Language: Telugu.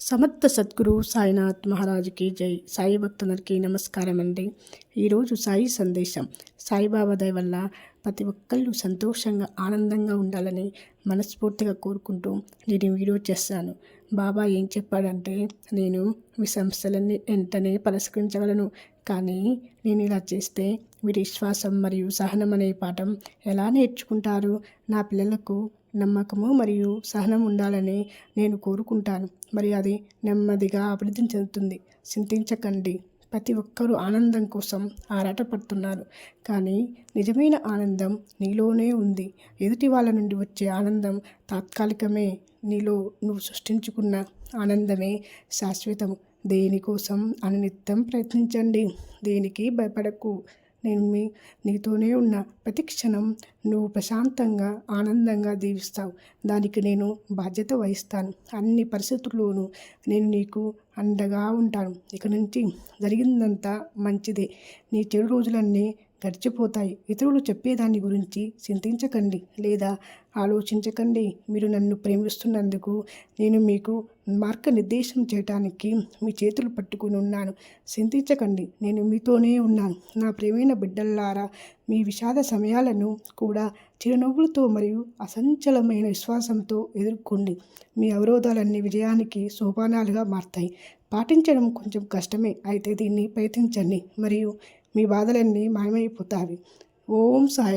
సమర్థ సద్గురు సాయినాథ్ మహారాజుకి జై. సాయి భక్తులకి నమస్కారం అండి ఈరోజు సాయి సందేశం. సాయిబాబా దయ వల్ల ప్రతి ఒక్కళ్ళు సంతోషంగా ఆనందంగా ఉండాలని మనస్ఫూర్తిగా కోరుకుంటూ నేను వీడియో చేస్తాను. బాబా ఏం చెప్పాడంటే నేను మీ సమస్యలన్నీ వెంటనే పరిష్కరించగలను. కానీ నేను ఇలా చేస్తే మీరు విశ్వాసం మరియు సహనం అనే పాఠం ఎలా నేర్చుకుంటారు? నా పిల్లలకు నమ్మకము మరియు సహనం ఉండాలని నేను కోరుకుంటాను. మరి అది నెమ్మదిగా అభివృద్ధి చెందుతుంది. చింతించకండి. ప్రతి ఒక్కరూ ఆనందం కోసం ఆరాటపడుతున్నారు. కానీ నిజమైన ఆనందం నీలోనే ఉంది. ఎదుటి వాళ్ళ నుండి వచ్చే ఆనందం తాత్కాలికమే. నీలో నువ్వు సృష్టించుకున్న ఆనందమే శాశ్వతం దేనికోసం అని నిత్యం ప్రయత్నించండి. దేనికి భయపడకు. నేను మీ నీతోనే ఉన్న ప్రతి క్షణం నువ్వు ప్రశాంతంగా ఆనందంగా జీవిస్తావు. దానికి నేను బాధ్యత వహిస్తాను. అన్ని పరిస్థితుల్లోనూ నేను నీకు అండగా ఉంటాను. ఇక నుంచి జరిగిందంతా మంచిదే. నీ చెడు రోజులన్నీ గడిచిపోతాయి. ఇతరులు చెప్పేదాని గురించి చింతించకండి లేదా ఆలోచించకండి. మీరు నన్ను ప్రేమిస్తున్నందుకు నేను మీకు మార్గనిర్దేశం చేయటానికి మీ చేతులు పట్టుకుని ఉన్నాను. చింతించకండి. నేను మీతోనే ఉన్నాను. నా ప్రేమైన బిడ్డల్లారా మీ విషాద సమయాలను కూడా చిరునవ్వులతో మరియు అసంచలమైన విశ్వాసంతో ఎదుర్కోండి. మీ అవరోధాలన్నీ విజయానికి సోపానాలుగా మారతాయి. పాటించడం కొంచెం కష్టమే. అయితే దీన్ని ప్రయత్నించండి. మరియు మీ బాధలన్నీ మాయమైపోతాయి. ఓం సాయి